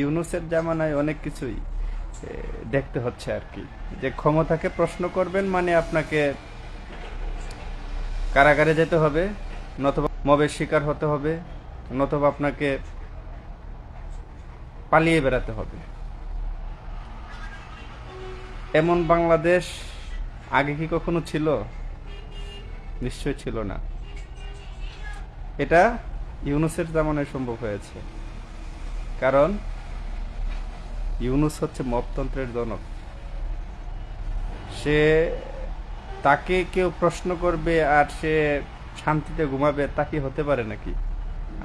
ইউনুসের জামানায় অনেক কিছুই দেখতে হচ্ছে আর কি। যে ক্ষমতাকে প্রশ্ন করবেন মানে আপনাকে কারাগারে যেতে হবে, নতুবা মবের শিকার হতে হবে, নতুবা আপনাকে পালিয়ে বেড়াতে হবে। এমন বাংলাদেশ আগে কি কখনো ছিল? নিশ্চয় ছিল না। এটা ইউনুসের জামানায় সম্ভব হয়েছে। কারণ ইউনুস হচ্ছে মপতন্ত্রের জনক। সে তাকে কেউ প্রশ্ন করবে আর সে শান্তিতে ঘুমাবে তা কি হতে পারে নাকি?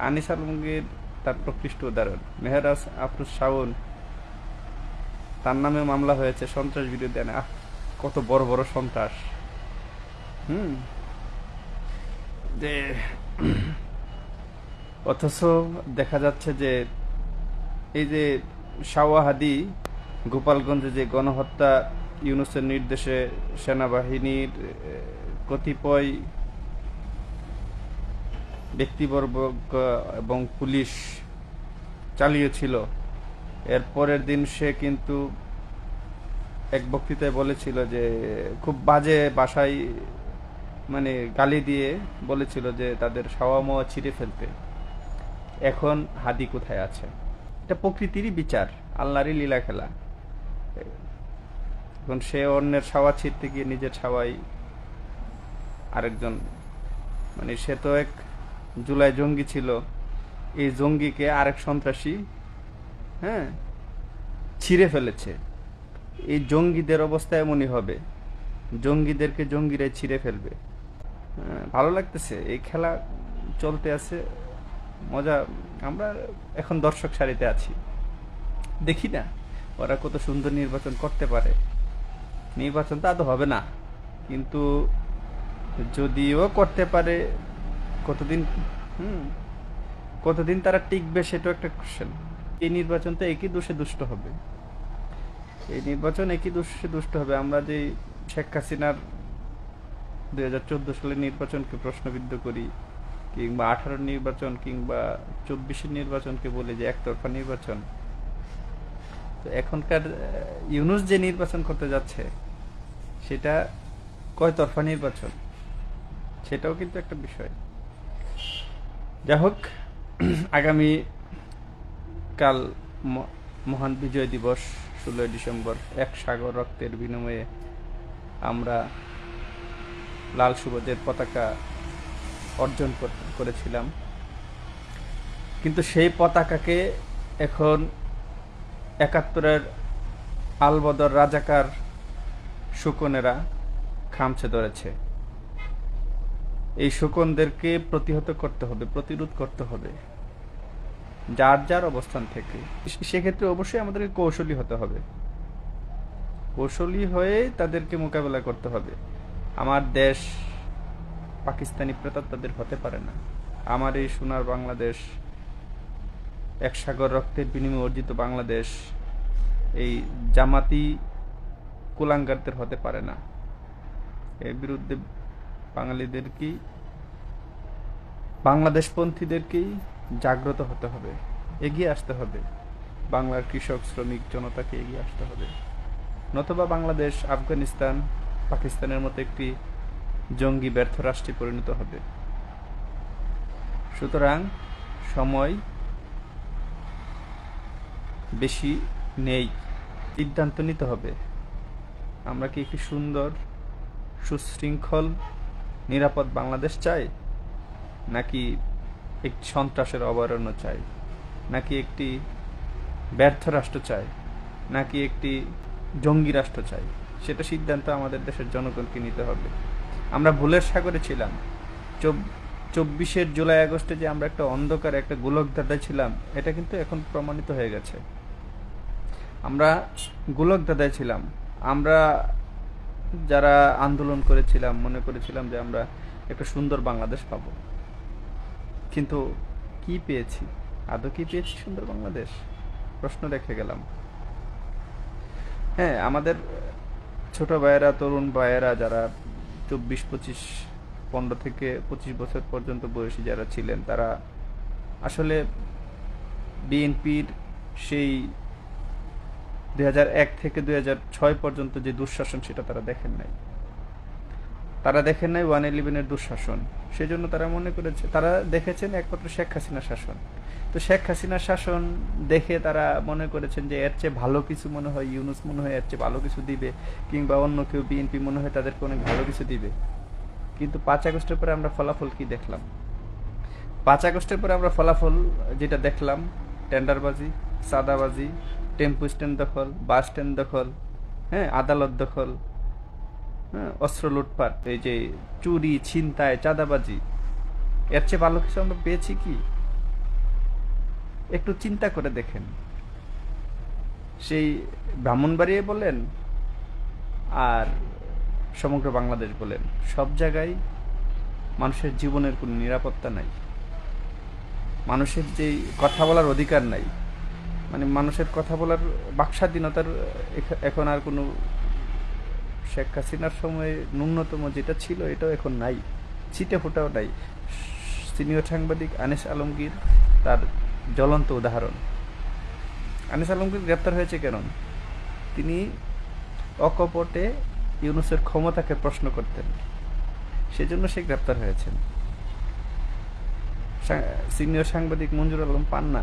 আনিস আলমগীর তার প্রকৃষ্ট উদাহরণ। মেহরাজ আফরুজ শাওন তার নামে মামলা হয়েছে সন্ত্রাস বিরোধী আহ, কত বড় বড় সন্ত্রাস। হুম। যে অথচ দেখা যাচ্ছে যে এই যে শাওয়াহাদি গোপালগঞ্জে যে গণহত্যা, ইউনুসের নির্দেশে সেনাবাহিনীর কতিপয় ব্যক্তিবর্গ এবং পুলিশ চালিয়েছিল। এর পরের দিন সে কিন্তু এক বক্তৃতায় বলেছিল যে, খুব বাজে বাসায় মানে গালি দিয়ে বলেছিল যে, তাদের সাওয়া মোয়া ছিঁড়ে ফেলতে। এখন হাদি কোথায় আছে? এটা প্রকৃতিরই বিচার আল্লাহরই লীলা খেলা। এখন সে অন্যের সাওয়া ছিঁড়তে গিয়ে নিজের সাওয়াই আরেকজন মানে সে তো এক জুলাই জঙ্গি ছিল। এই জঙ্গিকে আরেক সন্ত্রাসী হ্যাঁ ছিঁড়ে ফেলেছে। এই জঙ্গিদের অবস্থা এমনই হবে। জঙ্গিদেরকে জঙ্গিরাই ছিঁড়ে ফেলবে। হ্যাঁ, ভালো লাগতেছে। এই খেলা চলতে আছে। মজা, আমরা এখন দর্শক সারিতে আছি। দেখি না, ওরা কত সুন্দর নির্বাচন করতে পারে। নির্বাচন তা তো হবে না, কিন্তু যদিও করতে পারে, কতদিন, হুম, কতদিন তারা টিকবে সেটাও একটা কোশ্চেন এই নির্বাচন তো একই দোষে দুষ্ট হবে। এই নির্বাচন একই দোষে দুষ্ট হবে। আমরা যে শেখ হাসিনার দুই সালের নির্বাচনকে প্রশ্নবিদ্ধ করি কিংবা আঠারোর নির্বাচন কিংবা চব্বিশের নির্বাচনকে বলি যে একতরফা নির্বাচন। তো এখনকার ইউনুস যে নির্বাচন করতে যাচ্ছে, সেটা কয় তরফা নির্বাচন? সেটাও কিন্তু একটা বিষয়। যাই হোক আগামী কাল মহান বিজয় দিবস, ষোলোই ডিসেম্বর, এক সাগর রক্তের বিনিময়ে আমরা লাল সুবজের পতাকা অর্জন করেছিলাম। কিন্তু সেই পতাকাকে এখন একাত্তরের আলবদর রাজাকার শুকনেরা খামছে ধরেছে। এই শুকনদেরকে প্রতিহত করতে হবে, প্রতিরোধ করতে হবে। যার যার অবস্থান থেকে। সেক্ষেত্রে অবশ্যই আমাদেরকে কৌশলী হতে হবে। কৌশলী হয়ে তাদেরকে মোকাবেলা করতে হবে। আমার দেশ পাকিস্তানি প্রেতাত্মাদের হতে পারে না। আমার এই সোনার বাংলাদেশ, এক সাগর রক্তের বিনিময়ে অর্জিত বাংলাদেশ, এই জামাতি কুলাঙ্গারদের হতে পারে না। এর বিরুদ্ধে বাঙালিদেরকেই, বাংলাদেশপন্থীদেরকেই জাগ্রত হতে হবে, এগিয়ে আসতে হবে। বাংলার কৃষক, শ্রমিক, জনতাকে এগিয়ে আসতে হবে। নতুবা বাংলাদেশ, আফগানিস্তান, পাকিস্তানের মতো একটি জঙ্গি ব্যর্থ রাষ্ট্রে পরিণত হবে। সুতরাং সময় বেশি নেই। সিদ্ধান্ত নিতে হবে। আমরা কি একটি সুন্দর, সুশৃঙ্খল, নিরাপদ বাংলাদেশ চাই? নাকি একটি সন্ত্রাসের অভয়ারণ্য চাই? নাকি একটি ব্যর্থ রাষ্ট্র চাই? নাকি একটি জঙ্গি রাষ্ট্র চাই? সেটা সিদ্ধান্ত আমাদের দেশের জনগণকে নিতে হবে। আমরা ভুলের সাগরে ছিলাম। চব- চব্বিশের জুলাই, আগস্টে যে আমরা একটা অন্ধকার একটা গোলক দাদায় ছিলাম, এটা কিন্তু এখন প্রমাণিত হয়ে গেছে। আমরা গোলক দাদায় ছিলাম। আমরা যারা আন্দোলন করেছিলাম, মনে করেছিলাম যে আমরা একটা সুন্দর বাংলাদেশ পাব। কিন্তু কি পেয়েছি? আদৌ কি পেয়েছি সুন্দর বাংলাদেশ? প্রশ্ন রেখে গেলাম। হ্যাঁ আমাদের ছোট ভাইয়েরা, তরুণ ভাইয়েরা যারা চব্বিশ, পঁচিশ, পনেরো থেকে পঁচিশ বছর পর্যন্ত বয়সী যারা ছিলেন, তারা আসলে বিএনপির সেই দুই হাজার এক থেকে দুই হাজার ছয় পর্যন্ত যে দুঃশাসন, সেটা তারা দেখেন নাই। তারা দেখেন নাই ওয়ান ইলেভেনের দুঃশাসন। সেই জন্য তারা মনে করেছে, তারা দেখেছেন একমাত্র শেখ হাসিনা শাসন। তো শেখ হাসিনা শাসন দেখে তারা মনে করেছেন যে এর চেয়ে ভালো কিছু মনে হয়, ইউনুস মনে হয় এর চেয়ে ভালো কিছু দিবে, কিংবা অন্য কেউ বিএনপি মনে হয় তাদেরকে অনেক ভালো কিছু দিবে। কিন্তু পাঁচ আগস্টের পরে আমরা ফলাফল কি দেখলাম? পাঁচ আগস্টের পরে আমরা ফলাফল যেটা দেখলাম, টেন্ডারবাজি সাদাবাজি টেম্পু স্ট্যান্ড দখল, বাস স্ট্যান্ড দখল হ্যাঁ আদালত দখল অস্ত্র লুটপাট, এই যে চুরি, ছিনতাই, চাঁদাবাজি, এর চেয়ে ভালো কিছু আমরা পেয়েছি কি? একটু চিন্তা করে দেখেন। সেই ব্রাহ্মণবাড়িয়ে বলেন আর সমগ্র বাংলাদেশ বলেন, সব জায়গায় মানুষের জীবনের কোনো নিরাপত্তা নাই। মানুষের যেই কথা বলার অধিকার নাই। মানে মানুষের কথা বলার বাকস্বাধীনতার এখন আর কোনো শেখ হাসিনার সময় ন্যূনতম যেটা ছিল, এটাও এখন নাই। ছিটে ফোটাও নাই। সিনিয়র সাংবাদিক আনিস আলমগীর তার জ্বলন্ত উদাহরণ। আনিস আলমগীর গ্রেপ্তার হয়েছে কেন? তিনি অকপটে ইউনুসের ক্ষমতাকে প্রশ্ন করতেন। সেজন্য সে গ্রেপ্তার হয়েছেন। সিনিয়র সাংবাদিক মঞ্জুর আলম পান্না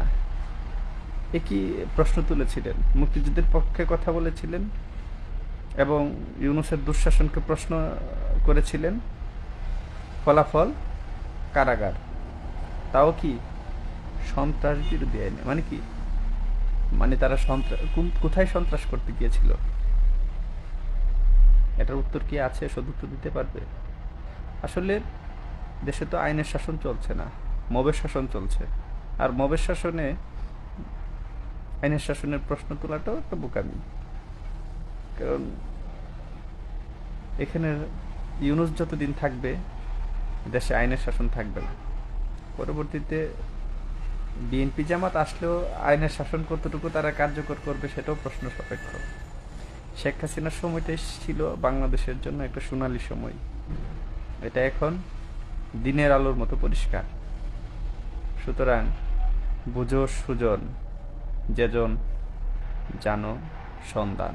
একই প্রশ্ন তুলেছিলেন। মুক্তিযুদ্ধের পক্ষে কথা বলেছিলেন। এবং ইউনুসের দুঃশাসনকে প্রশ্ন করেছিলেন, ফলাফল কারাগার। তাও কি সন্ত্রাস বিরোধী আইনে? মানে কি? মানে তারা সন্ত্রাস কোথায় সন্ত্রাস করতে গিয়েছিল? এটার উত্তর কি আছে? সদুত্তর দিতে পারবে? আসলে দেশে তো আইনের শাসন চলছে না, মবের শাসন চলছে। আর মবের শাসনে আইনের শাসনের প্রশ্ন তোলাটাও একটা বোকামি। কারণ এখানে ইউনুস যতদিন থাকবে, দেশে আইনের শাসন থাকবে না। পরবর্তীতে বিএনপি জামাত আসলেও আইনের শাসন কতটুকু তারা কার্যকর করবে সেটাও প্রশ্ন সাপেক্ষ। শেখ হাসিনার সময়টাই ছিল বাংলাদেশের জন্য একটা সোনালি সময়। এটা এখন দিনের আলোর মতো পরিষ্কার। সুতরাং বুঝো সুজন, যেজন জানো সন্ধান